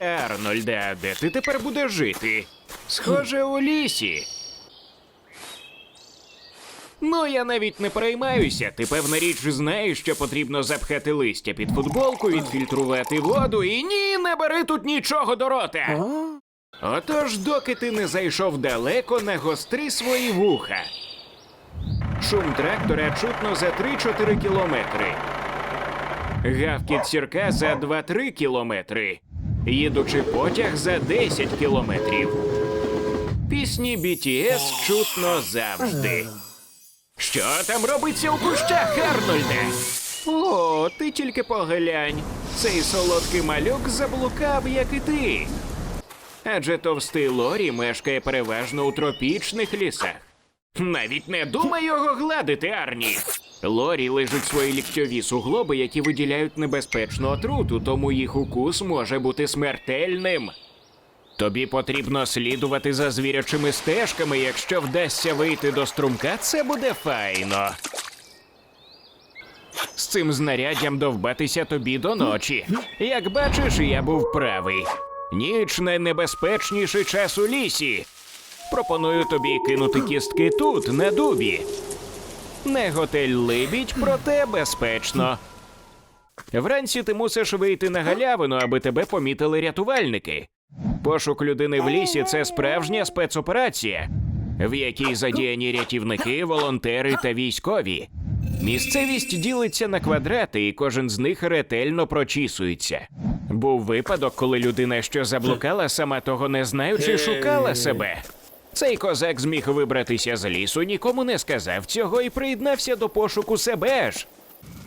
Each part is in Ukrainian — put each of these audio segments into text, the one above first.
Арнольде, а де ти тепер будеш жити? Схоже, у лісі. Ну, я навіть не переймаюся. Ти певна річ знаєш, що потрібно запхати листя під футболку, відфільтрувати воду і ні, не бери тут нічого до рота. Отож, доки ти не зайшов далеко, нагостри свої вуха. Шум трактора чутно за 3-4 кілометри. Гавкіт сірка за 2-3 кілометри. Їдучи потяг за 10 кілометрів. Пісні BTS чутно завжди. Що там робиться у кущах, Арнольде? О, ти тільки поглянь. Цей солодкий малюк заблукав, як і ти. Адже товстий Лорі мешкає переважно у тропічних лісах. Навіть не думай його гладити, Арні. Лорі лежать свої ліктьові суглоби, які виділяють небезпечну отруту, тому їх укус може бути смертельним. Тобі потрібно слідувати за звірячими стежками. Якщо вдасться вийти до струмка, це буде файно. З цим знаряддям довбатися тобі до ночі. Як бачиш, я був правий. Ніч найнебезпечніший час у лісі. Пропоную тобі кинути кістки тут, на дубі. Не готель либідь, проте безпечно. Вранці ти мусиш вийти на галявину, аби тебе помітили рятувальники. Пошук людини в лісі це справжня спецоперація, в якій задіяні рятівники, волонтери та військові. Місцевість ділиться на квадрати, і кожен з них ретельно прочісується. Був випадок, коли людина, що заблукала, сама того не знаючи, шукала себе. Цей козак зміг вибратися з лісу, нікому не сказав цього і приєднався до пошуку себе ж.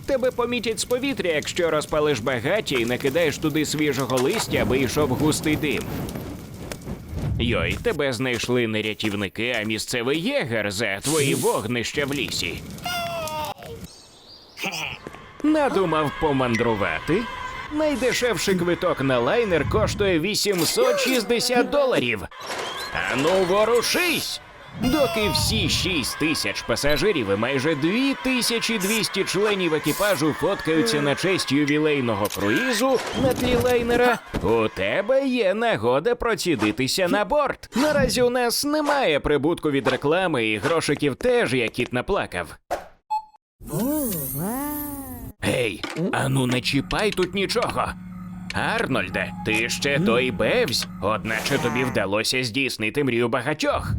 Тебе помітять з повітря, якщо розпалиш багаття і накидаєш туди свіжого листя, аби йшов густий дим. Йой, тебе знайшли не рятівники, а місцевий єгер за твої вогнища в лісі. Надумав помандрувати. Найдешевший квиток на лайнер коштує 860 доларів. Ану, ворушись! Доки всі 6 тисяч пасажирів і майже 2200 членів екіпажу фоткаються на честь ювілейного круїзу на тлі лайнера, у тебе є нагода процідитися на борт. Наразі у нас немає прибутку від реклами і грошиків теж, як кіт наплакав. Гей, ану не чіпай тут нічого. Арнольде, ти ще той бевсь, одначе тобі вдалося здійснити мрію багатьох.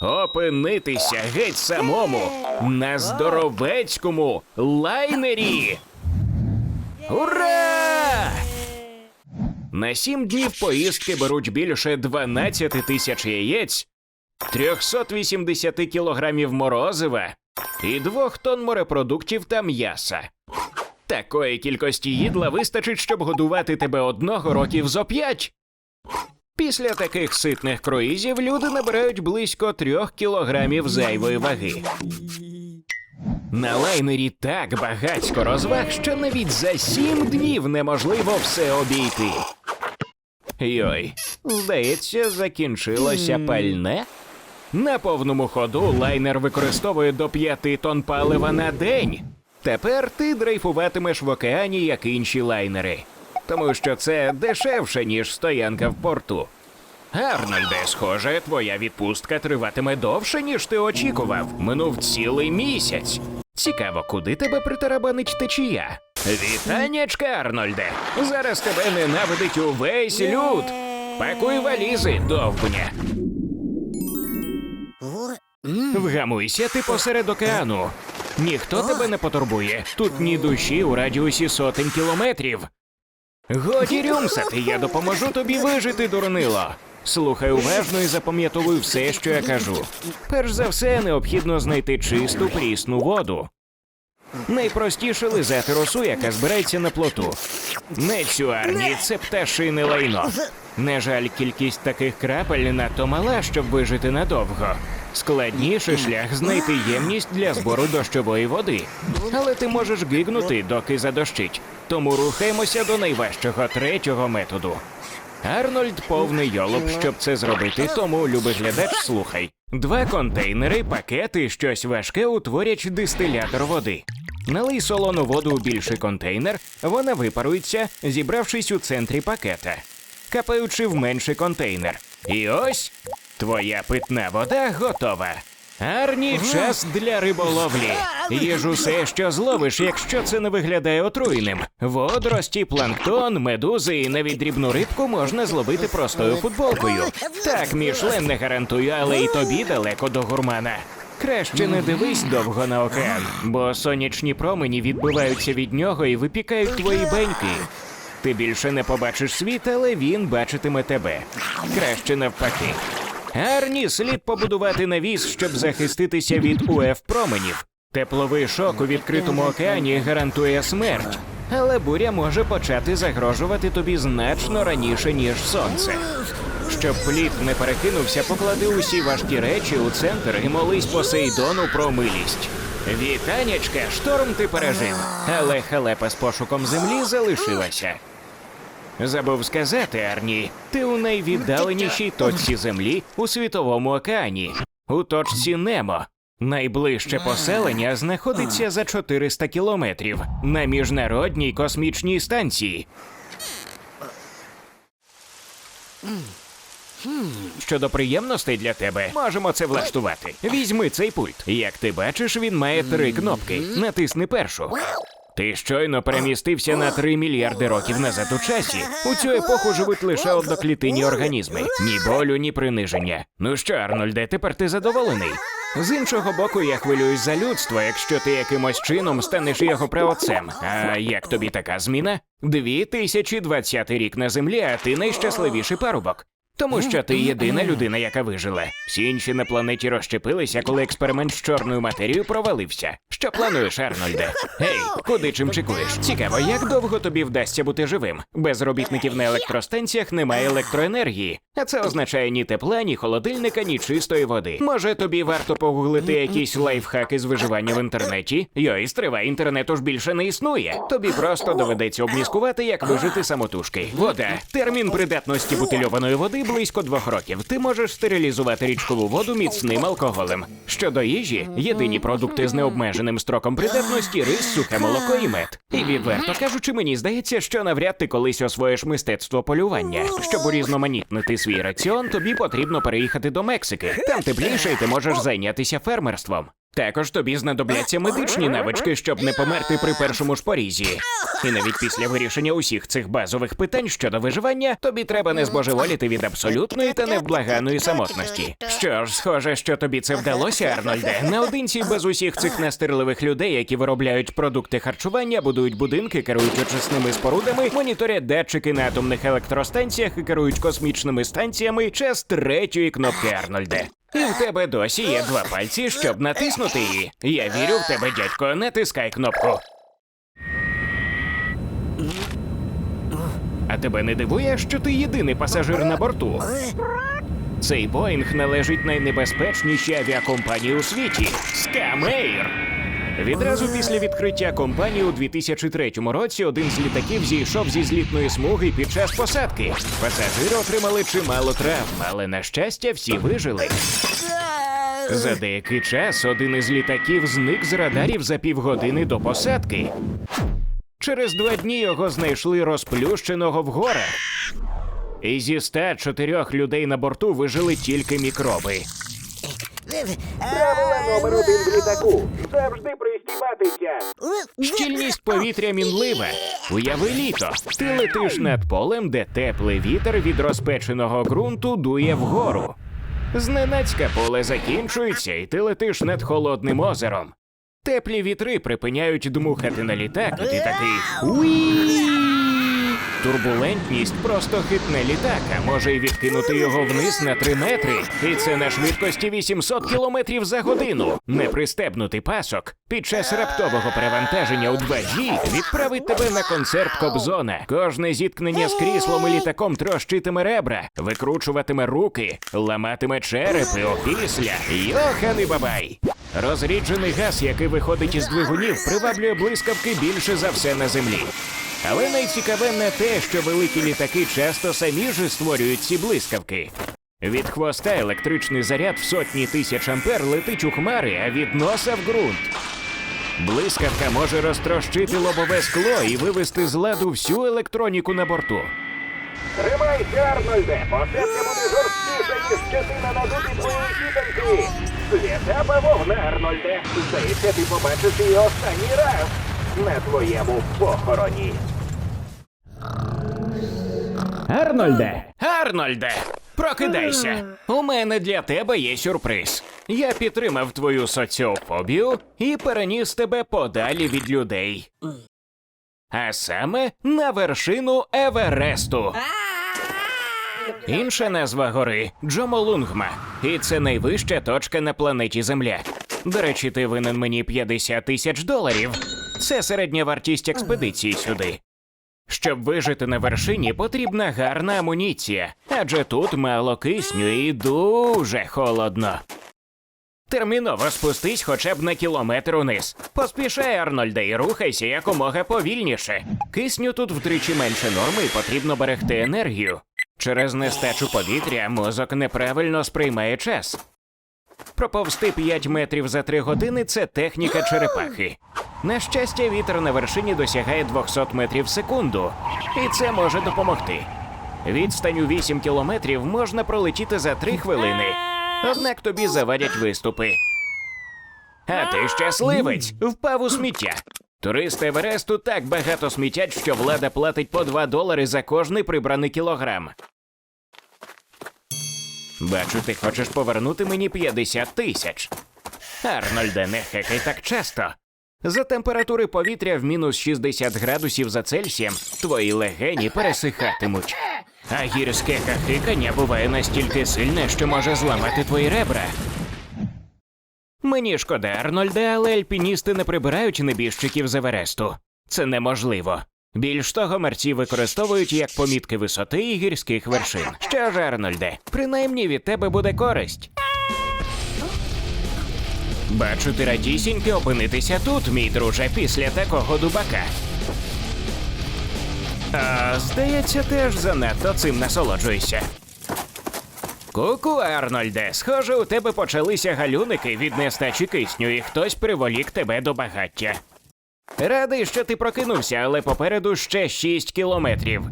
Опинитися геть самому на здоровецькому лайнері. Ура! На сім днів поїздки беруть більше 12 тисяч яєць, 380 кілограмів морозива і двох тонн морепродуктів та м'яса. Такої кількості їдла вистачить, щоб годувати тебе одного років зо п'ять. Після таких ситних круїзів люди набирають близько трьох кілограмів зайвої ваги. На лайнері так багатько розваг, що навіть за сім днів неможливо все обійти. Йой, здається, закінчилося пальне. На повному ходу лайнер використовує до п'яти тонн палива на день. Тепер ти дрейфуватимеш в океані, як інші лайнери, тому що це дешевше, ніж стоянка в порту. Арнольде, схоже, твоя відпустка триватиме довше, ніж ти очікував. Минув цілий місяць. Цікаво, куди тебе притарабанить течія? Вітаннячка, Арнольде! Зараз тебе ненавидить увесь люд. Пакуй валізи, довбня. Вгамуйся ти посеред океану. Ніхто тебе не потурбує. Тут ні душі у радіусі сотень кілометрів. Годі рюмсати, я допоможу тобі вижити, дурнило. Слухай уважно і запам'ятовуй все, що я кажу. Перш за все, необхідно знайти чисту прісну воду. Найпростіше лизати росу, яка збирається на плоту. Не цю арні, це пташине лайно. На жаль, кількість таких крапель надто мала, щоб вижити надовго. Складніший шлях знайти ємність для збору дощової води. Але ти можеш гигнути, доки задощить. Тому рухаємося до найважчого третього методу. Арнольд повний йолоп, щоб це зробити, тому, любий глядач, слухай. Два контейнери, пакети, щось важке утворять дистилятор води. Налий солону воду у більший контейнер, вона випарується, зібравшись у центрі пакета. капаючи в менший контейнер. І ось твоя питна вода готова. Арні, час для риболовлі. Їж усе, що зловиш, якщо це не виглядає отруєним. Водорості, планктон, медузи і навіть дрібну рибку можна зловити простою футболкою. Так, Мішлен не гарантую, але і тобі далеко до гурмана. Краще не дивись довго на океан, бо сонячні промені відбиваються від нього і випікають твої беньки. Ти більше не побачиш світ, але він бачитиме тебе. Краще навпаки. Арні слід побудувати навіс, щоб захиститися від УФ променів. Тепловий шок у відкритому океані гарантує смерть, але буря може почати загрожувати тобі значно раніше, ніж сонце. Щоб плід не перекинувся, поклади усі важкі речі у центр і молись Посейдону про милість. Вітанячка, шторм ти пережив, але халепа з пошуком землі залишилася. Забув сказати, Арні, ти у найвіддаленішій точці землі у світовому океані, у точці Немо. Найближче поселення знаходиться за 400 кілометрів на міжнародній космічній станції. Щодо приємностей для тебе, можемо це влаштувати. Візьми цей пульт. Як ти бачиш, він має три кнопки. Натисни першу. Ти щойно перемістився на 3 мільярди років назад у часі. У цю епоху живуть лише одноклітинні організми. Ні болю, ні приниження. Ну що, Арнольде, тепер ти задоволений? З іншого боку, я хвилююсь за людство, якщо ти якимось чином станеш його праотцем. А як тобі така зміна? 2020 рік на землі, а ти найщасливіший парубок. Тому що ти єдина людина, яка вижила. Всі інші на планеті розщепилися, коли експеримент з чорною матерією провалився. Що плануєш, Арнольде? Гей, куди чим чекуєш? Цікаво, як довго тобі вдасться бути живим? Без робітників на електростанціях немає електроенергії, а це означає ні тепла, ні холодильника, ні чистої води. Може, тобі варто погуглити якісь лайфхаки з виживання в інтернеті? Йой, стривай, інтернету ж більше не існує. Тобі просто доведеться обміскувати, як вижити самотужки. Вода. Термін придатності бутильованої води близько двох років. Ти можеш стерилізувати річкову воду міцним алкоголем. Щодо їжі, єдині продукти з необмеженим строком придатності рис, сухе молоко і мед. І відверто кажучи, мені здається, що навряд ти колись освоїш мистецтво полювання. Щоб урізноманітнити свій раціон, тобі потрібно переїхати до Мексики. Там тепліше, і ти можеш зайнятися фермерством. Також тобі знадобляться медичні навички, щоб не померти при першому ж порізі. І навіть після вирішення усіх цих базових питань щодо виживання, тобі треба не збожеволіти від абсолютної та невблаганої самотності. Що ж, схоже, що тобі це вдалося, Арнольде. Наодинці без усіх цих настирливих людей, які виробляють продукти харчування, будують будинки, керують очисними спорудами, моніторять датчики на атомних електростанціях і керують космічними станціями час третьої кнопки Арнольде. І в тебе досі є два пальці, щоб натиснути її. Я вірю в тебе, дядько. Натискай кнопку. А тебе не дивує, що ти єдиний пасажир на борту? Цей Боїнг належить найнебезпечнішій авіакомпанії у світі Скамейр. Відразу після відкриття компанії у 2003 році один з літаків зійшов зі злітної смуги під час посадки. Пасажири отримали чимало травм, але на щастя всі вижили. За деякий час один із літаків зник з радарів за півгодини до посадки. Через два дні його знайшли розплющеного в горах. І зі 104 людей на борту вижили тільки мікроби. Правила номер один в літаку. Завжди пристібатися. Щільність повітря мінлива. Уяви літо. Ти летиш над полем, де теплий вітер від розпеченого ґрунту дує вгору. Зненацька поле закінчується, і ти летиш над холодним озером. Теплі вітри припиняють дмухати на літак, і ти такий уї. Турбулентність просто хитне літак, а може й відкинути його вниз на 3 метри. І це на швидкості 800 кілометрів за годину. Непристебнутий пасок під час раптового перевантаження у 2G відправить тебе на концерт Кобзона. Кожне зіткнення з кріслом і літаком трощитиме ребра, викручуватиме руки, ламатиме черепи опісля. Йоханий бабай! Розріджений газ, який виходить із двигунів, приваблює блискавки більше за все на землі. Але найцікаве не те, що великі літаки часто самі ж створюють ці блискавки. Від хвоста електричний заряд в сотні тисяч ампер летить у хмари, а від носа в ґрунт. Блискавка може розтрощити лобове скло і вивести з ладу всю електроніку на борту. Тримайся, Арнольде! Посадка буде жорсткіша, ніж частина надуті твоєї хітанки! Свята вогна, Арнольде! Здається, ти побачиш її останній раз на твоєму похороні. Арнольде! Арнольде! Прокидайся! У мене для тебе є сюрприз. Я підтримав твою соціофобію і переніс тебе подалі від людей. А саме на вершину Евересту. Інша назва гори Джомолунгма, і це найвища точка на планеті Земля. До речі, ти винен мені 50 тисяч доларів. Це середня вартість експедиції сюди. Щоб вижити на вершині, потрібна гарна амуніція, адже тут мало кисню і дуже холодно. Терміново спустись хоча б на кілометр униз. Поспішай, Арнольде, і рухайся якомога повільніше. Кисню тут втричі менше норми і потрібно берегти енергію. Через нестачу повітря мозок неправильно сприймає час. Проповсти 5 метрів за 3 години це техніка черепахи. На щастя, вітер на вершині досягає 200 метрів в секунду, і це може допомогти. Відстань у 8 кілометрів можна пролетіти за 3 хвилини, однак тобі завадять виступи. А ти щасливець, впав у сміття. Туристи Евересту так багато смітять, що влада платить по 2 долари за кожний прибраний кілограм. Бачу, ти хочеш повернути мені 50 тисяч. Арнольде, не хекай так часто. За температури повітря в мінус 60 градусів за Цельсієм твої легені пересихатимуть. А гірське хахикання буває настільки сильне, що може зламати твої ребра. Мені шкода, Арнольде, але альпіністи не прибирають небіжчиків з Евересту. Це неможливо. Більш того, мерці використовують як помітки висоти і гірських вершин. Що ж, Арнольде, принаймні від тебе буде користь. Бачу, ти радісіньки опинитися тут, мій друже, після такого дубака. А, здається, теж занадто цим насолоджуєшся. Ку-ку, Арнольде, схоже, у тебе почалися галюники від нестачі кисню, і хтось приволік тебе до багаття. Радий, що ти прокинувся, але попереду ще 6 кілометрів.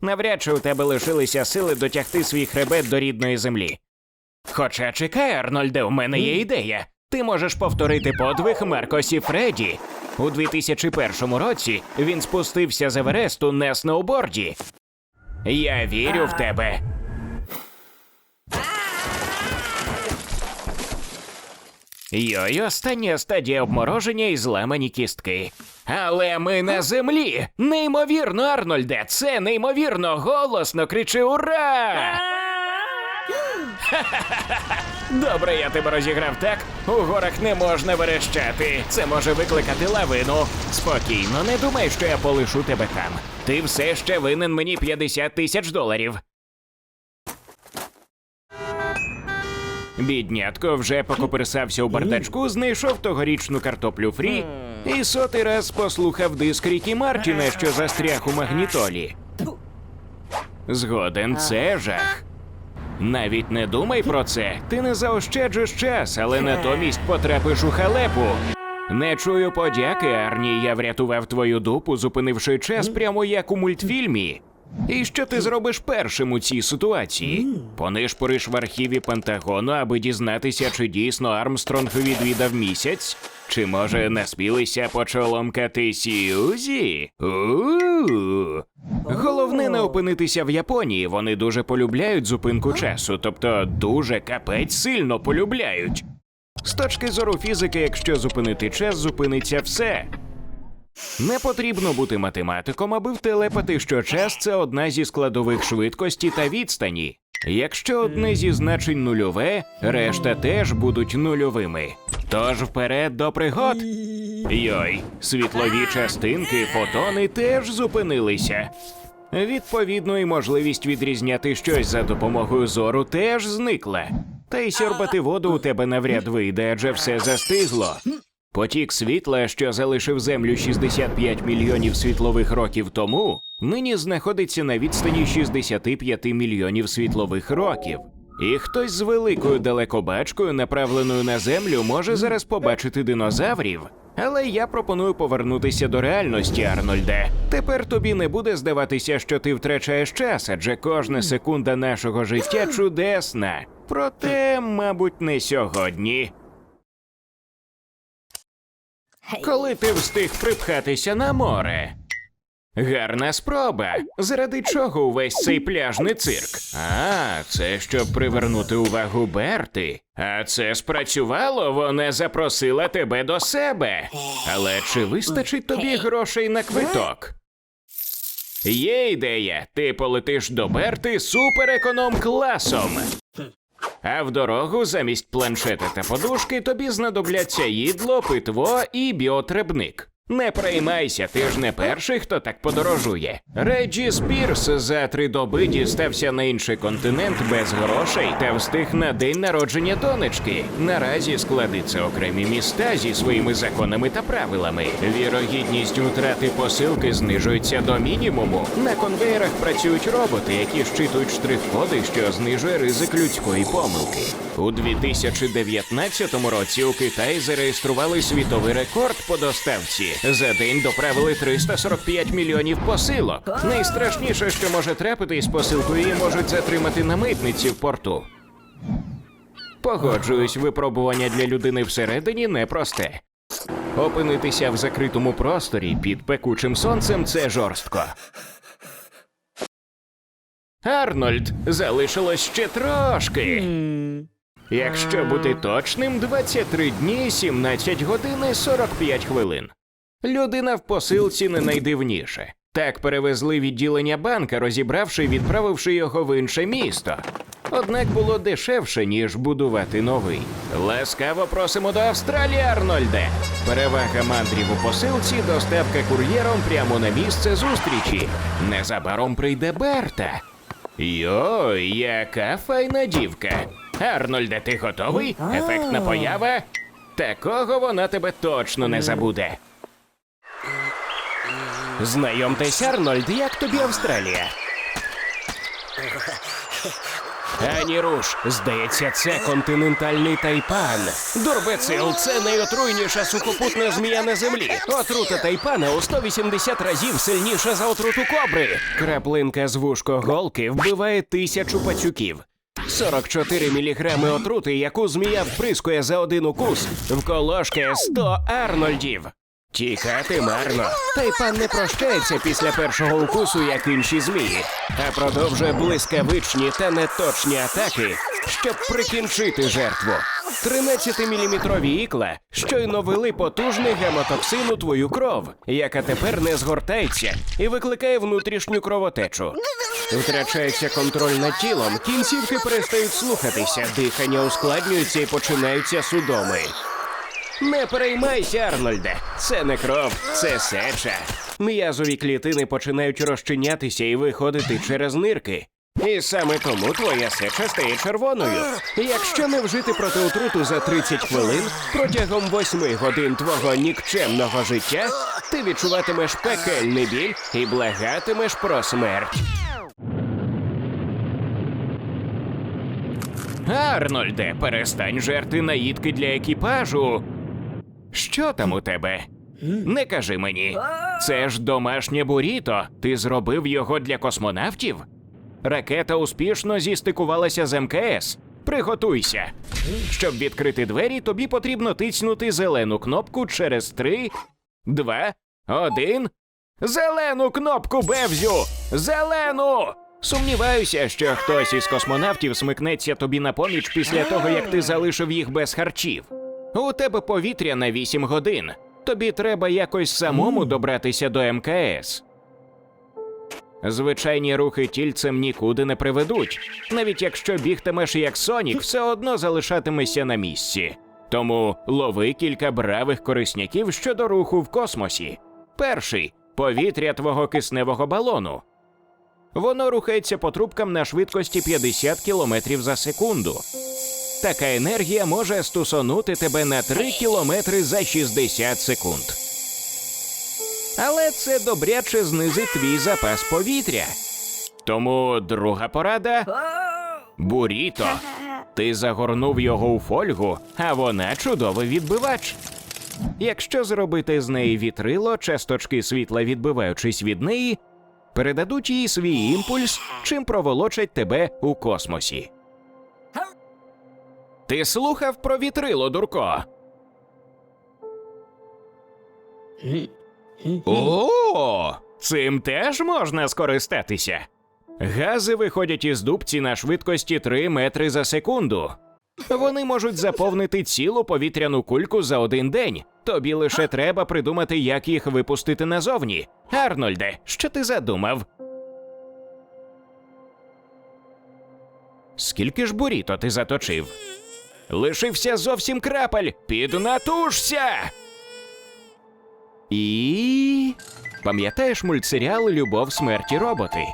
Навряд чи у тебе лишилися сили дотягти свій хребет до рідної землі. Хоча чекай, Арнольде, у мене є ідея. Ти можеш повторити подвиг Маркосі Фредді. У 2001 році він спустився з Евересту на сноуборді. Я вірю в тебе. Йой, остання стадія обмороження і зламані кістки. Але ми на землі! Неймовірно, Арнольде! Це неймовірно! Голосно кричи ура! Добре, я тебе розіграв так. У горах не можна верещати. Це може викликати лавину. Спокійно, не думай, що я полишу тебе там. Ти все ще винен мені 50 тисяч доларів. Біднятко вже покоперсався у бардачку, знайшов тогорічну картоплю фрі і сотий раз послухав диск Рікі Мартіна, що застряг у магнітолі. Згоден, це жах. Навіть не думай про це. Ти не заощаджиш час, але натомість потрапиш у халепу. Не чую подяки, Арні. Я врятував твою дупу, зупинивши час прямо як у мультфільмі. І що ти зробиш першим у цій ситуації? Понишпориш в архіві Пентагону, аби дізнатися, чи дійсно Армстронг відвідав місяць? Чи може насмілися почоломкати Сьюзі? У-у-у. Головне не опинитися в Японії. Вони дуже полюбляють зупинку часу, тобто дуже капець сильно полюбляють. З точки зору фізики, якщо зупинити час, зупиниться все. Не потрібно бути математиком, аби втелепати, що час це одна зі складових швидкості та відстані. Якщо одне зі значень нульове, решта теж будуть нульовими. Тож вперед до пригод. Йой, світлові частинки, фотони теж зупинилися. Відповідно, і можливість відрізняти щось за допомогою зору теж зникла. Та й сьорбати воду у тебе навряд вийде, адже все застигло. Потік світла, що залишив землю 65 мільйонів світлових років тому, нині знаходиться на відстані 65 мільйонів світлових років. І хтось з великою далекобачкою, направленою на землю, може зараз побачити динозаврів Але я пропоную повернутися до реальності, Арнольде. Тепер тобі не буде здаватися, що ти втрачаєш час, адже кожна секунда нашого життя чудесна. Проте, мабуть, не сьогодні. Коли ти встиг припхатися на море. Гарна спроба. Заради чого увесь цей пляжний цирк? А, це щоб привернути увагу Берти. А це спрацювало, вона запросила тебе до себе. Але чи вистачить тобі грошей на квиток? Є ідея, ти полетиш до Берти супереконом класом. А в дорогу замість планшета та подушки тобі знадобляться їдло, питво і біотребник. Не приймайся, ти ж не перший, хто так подорожує. Реджі Спірс за три доби дістався на інший континент без грошей та встиг на день народження донечки. Наразі склади це окремі міста зі своїми законами та правилами. Вірогідність втрати посилки знижується до мінімуму. На конвеєрах працюють роботи, які щитують штрих-коди, що знижує ризик людської помилки. У 2019 році у Китаї зареєстрували світовий рекорд по доставці. За день доправили 345 мільйонів посилок. Найстрашніше, що може трапитись з посилкою, її можуть затримати на митниці в порту. Погоджуюсь, випробування для людини всередині непросте. Опинитися в закритому просторі під пекучим сонцем це жорстко. Арнольд, залишилось ще трошки. Якщо бути точним, 23 дні, 17 годин і 45 хвилин. Людина в посилці не найдивніше. Так перевезли відділення банка, розібравши і відправивши його в інше місто. Однак було дешевше, ніж будувати новий. Ласкаво просимо до Австралії, Арнольде. Перевага мандрів у посилці, доставка кур'єром прямо на місце зустрічі. Незабаром прийде Берта. Йой, яка файна дівка. Арнольде, ти готовий? Ефектна поява? Такого вона тебе точно не забуде. Знайомтесь, Арнольд, як тобі Австралія? Ані руш, здається, це континентальний тайпан. Дурбецил це найотруйніша сухопутна змія на землі. Отрута тайпана у 180 разів сильніша за отруту кобри. Краплинка з вушкоголки вбиває тисячу пацюків. 44 міліграми отрути, яку змія вприскує за один укус, вколошкає 100 арнольдів. Тікати марно. Та й пан не прощається після першого укусу, як інші змії, а продовжує блискавичні та неточні атаки, щоб прикінчити жертву. 13-міліметрові ікла щойно вели потужний гемотоксин у твою кров, яка тепер не згортається і викликає внутрішню кровотечу. Втрачається контроль над тілом, кінцівки перестають слухатися, дихання ускладнюється і починаються судоми. Не переймайся, Арнольде. Це не кров, це сеча. М'язові клітини починають розчинятися і виходити через нирки. І саме тому твоя сеча стає червоною. Якщо не вжити протиотруту за 30 хвилин, протягом 8 годин твого нікчемного життя ти відчуватимеш пекельний біль і благатимеш про смерть. Арнольде, перестань жерти наїдки для екіпажу. Що там у тебе? Не кажи мені. Це ж домашнє буріто. Ти зробив його для космонавтів? Ракета успішно зістикувалася з МКС. Приготуйся. Щоб відкрити двері, тобі потрібно тицнути зелену кнопку через три, два, один. Зелену кнопку Бевзю! Зелену! Сумніваюся, що хтось із космонавтів смикнеться тобі на поміч після того, як ти залишив їх без харчів. У тебе повітря на 8 годин. Тобі треба якось самому добратися до МКС. Звичайні рухи тільцем нікуди не приведуть. Навіть якщо бігтимеш як Сонік, все одно залишатимешся на місці. Тому лови кілька бравих корисняків щодо руху в космосі. Перший повітря твого кисневого балону. Воно рухається по трубкам на швидкості 50 км за секунду. Така енергія може стусонути тебе на 3 кілометри за 60 секунд. Але це добряче знизить твій запас повітря. Тому друга порада буріто. Ти загорнув його у фольгу, а вона чудовий відбивач. Якщо зробити з неї вітрило, часточки світла, відбиваючись від неї, передадуть їй свій імпульс, чим проволочать тебе у космосі. Ти слухав про вітрило, дурко? О, цим теж можна скористатися. Гази виходять із дубці на швидкості 3 метри за секунду. Вони можуть заповнити цілу повітряну кульку за один день. Тобі лише треба придумати, як їх випустити назовні. Арнольде, що ти задумав? Скільки ж буріто ти заточив? Лишився зовсім крапель. Піднатужся! І. Пам'ятаєш мультсеріал Любов, смерті роботи?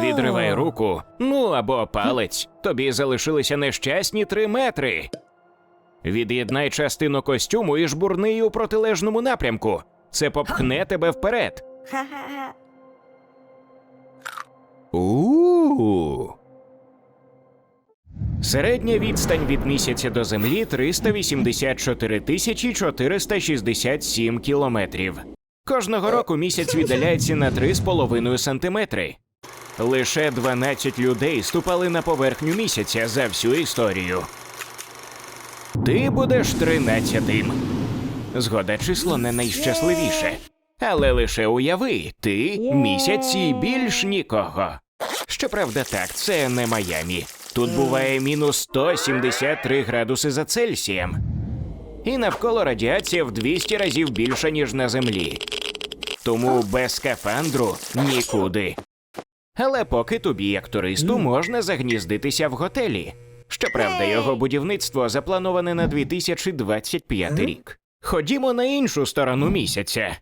Відривай руку, ну або палець. Тобі залишилися нещасні три метри. Від'єднай частину костюму і жбурни її у протилежному напрямку. Це попхне тебе вперед. У. Середня відстань від місяця до землі 384 тисячі 467 кілометрів. Кожного року місяць віддаляється на 3,5 сантиметри. Лише 12 людей ступали на поверхню місяця за всю історію. Ти будеш тринадцятим. Згода число не найщасливіше. Але лише уяви, ти місяць і більш нікого. Щоправда, так, це не Майамі. Тут буває мінус 173 градуси за Цельсієм. І навколо радіація в 200 разів більша, ніж на землі. Тому без скафандру нікуди. Але поки тобі, як туристу, можна загніздитися в готелі. Щоправда, його будівництво заплановане на 2025 рік. Ходімо на іншу сторону місяця.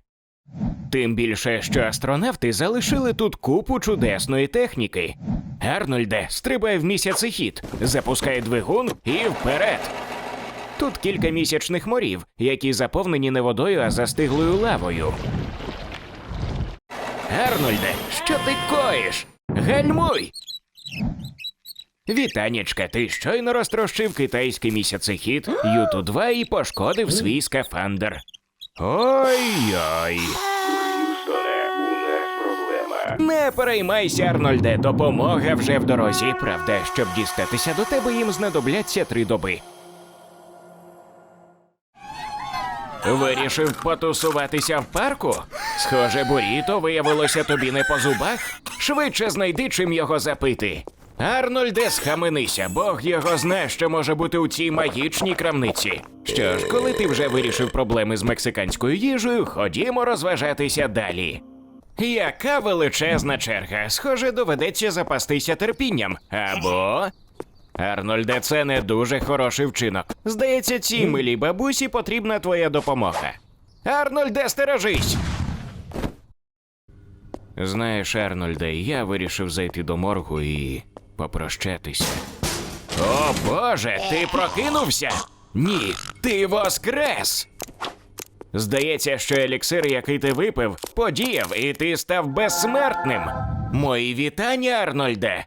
Тим більше, що астронавти залишили тут купу чудесної техніки. Арнольде, стрибай в місяцехід, запускай двигун і вперед. Тут кілька місячних морів, які заповнені не водою, а застиглою лавою. Арнольде, що ти коїш? Гальмуй! Вітанічка, ти щойно розтрощив китайський місяцехід Юту 2 і пошкодив свій скафандр. Ой-ой. Не переймайся, Арнольде, допомога вже в дорозі. Правда, щоб дістатися до тебе, їм знадобляться три доби. Вирішив потусуватися в парку? Схоже, буріто виявилося тобі не по зубах. Швидше знайди, чим його запити. Арнольде, схаменися, Бог його знає, що може бути у цій магічній крамниці. Що ж, коли ти вже вирішив проблеми з мексиканською їжею, ходімо розважатися далі. Яка величезна черга. Схоже, доведеться запастися терпінням. Або. Арнольде, це не дуже хороший вчинок. Здається, цій милій бабусі потрібна твоя допомога. Арнольде, стережись! Знаєш, Арнольде, я вирішив зайти до моргу і попрощатися. О Боже, ти прокинувся? Ні, ти воскрес! Здається, що еліксир, який ти випив, подіяв, і ти став безсмертним. Мої вітання, Арнольде.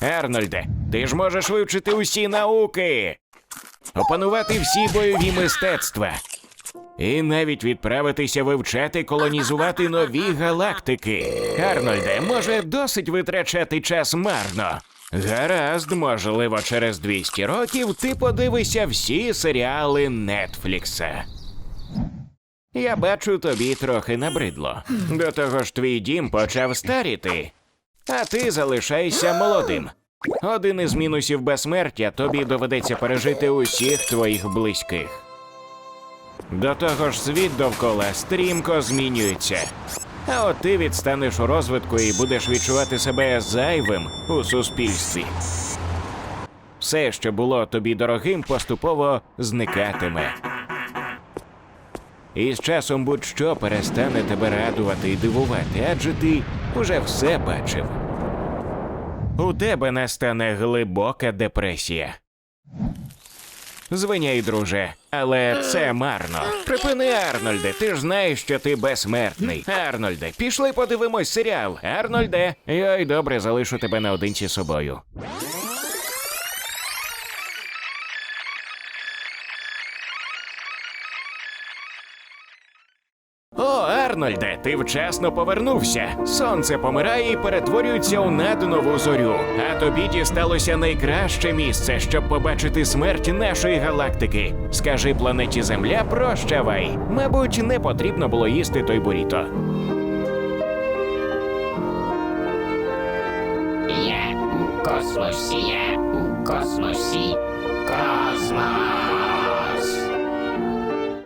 Арнольде, ти ж можеш вивчити усі науки, опанувати всі бойові мистецтва. І навіть відправитися вивчати колонізувати нові галактики. Арнольде, може, досить витрачати час марно. Гаразд, можливо, через 200 років ти подивишся всі серіали Нетфлікса. Я бачу, тобі трохи набридло. До того ж, твій дім почав старіти, а ти залишайся молодим. Один із мінусів безсмертя тобі доведеться пережити усіх твоїх близьких. До того ж, світ довкола стрімко змінюється. А от ти відстанеш у розвитку і будеш відчувати себе зайвим у суспільстві. Все, що було тобі дорогим, поступово зникатиме. І з часом будь-що перестане тебе радувати і дивувати, адже ти уже все бачив. У тебе настане глибока депресія. Звиняй, друже, але це марно. Припини, Арнольде, ти ж знаєш, що ти безсмертний. Арнольде, пішли подивимось серіал. Арнольде, йой, добре, залишу тебе наодинці з собою. Арнольде, ти вчасно повернувся. Сонце помирає і перетворюється у наднову зорю. А тобі дісталося найкраще місце, щоб побачити смерть нашої галактики. Скажи планеті Земля, прощавай. Мабуть, не потрібно було їсти той буріто. Я у космосі, я у космосі. Космос.